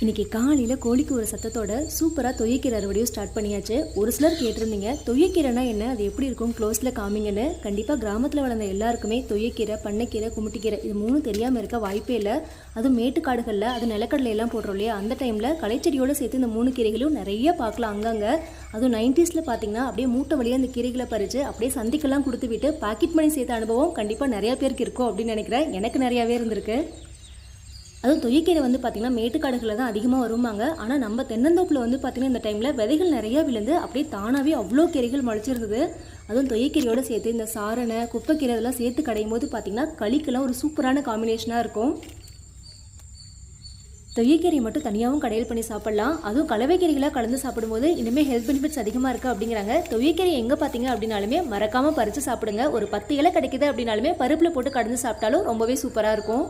இன்னைக்கு காலையில் கோழிக்கு ஒரு சத்தத்தோட சூப்பராக தொய்யக்கீரை அறுவடையும் ஸ்டார்ட் பண்ணியாச்சு. ஒரு சிலர் கேட்டிருந்தீங்க தொய்யக்கீரைனா என்ன? அது எப்படி இருக்கும்? க்ளோஸில் காமிங்கன்னு. கண்டிப்பாக கிராமத்தில் வளர்ந்த எல்லாருக்குமே தொய்யக்கீரை பண்ணைக்கீரை குமுட்டிக்கீரை இது மூணும் தெரியாமல் இருக்க வாய்ப்பே இல்லை. அதுவும் மேட்டுக்காடுகளில் அது நிலக்கடலையெல்லாம் போடுறோம் இல்லையா? அந்த டைமில் களைச்செடியோடு சேர்த்து இந்த மூணு கீரைகளும் நிறைய பார்க்கலாம் அங்கங்கே. அதுவும் நைன்டிஸில் பார்த்தீங்கன்னா அப்படியே மூட்டை வழியாக அந்த கீரைகளை பறித்து அப்படியே சந்திக்கெல்லாம் கொடுத்து விட்டு பாக்கெட் மணி சேர்த்த அனுபவம் கண்டிப்பாக நிறையா பேருக்கு இருக்கும் அப்படின்னு நினைக்கிறேன். எனக்கு நிறையாவே இருந்திருக்கு. அதுவும் தொய்யக்கீரை வந்து பார்த்திங்கன்னா மேட்டுக்காடுகளில் தான் அதிகமாக வருவாங்க ஆனால் நம்ம தென்னந்தோப்பில் வந்து பார்த்திங்கன்னா இந்த டைமில் விதைகள் நிறையா விழுந்து அப்படியே தானாகவே அவ்வளோ கீரைகள் முளைச்சிருந்தது. அதுவும் தொய்யக்கீரையோட சேர்த்து இந்த சாரணை குப்பைக்கீரை இதெல்லாம் சேர்த்து கடையும் போது பார்த்திங்கன்னா களிக்கெல்லாம் ஒரு சூப்பரான காம்பினேஷனாக இருக்கும். தொய்யக்கீரை மட்டும் தனியாகவும் கடையில் பண்ணி சாப்பிடலாம். அதுவும் கலவைக்கீரைகளாக கலந்து சாப்பிடும்போது இனிமேல் ஹெல்த் பெனிஃபிட்ஸ் அதிகமாக இருக்குது அப்படிங்கிறாங்க. தொய்யக்கீரை எங்கே பார்த்தீங்க அப்படின்னாலுமே மறக்காமல் பறித்து சாப்பிடுங்க. ஒரு பத்து இலை கிடைக்குது அப்படின்னாலுமே பருப்பில் போட்டு கலந்து சாப்பிட்டாலும் ரொம்பவே சூப்பராக இருக்கும்.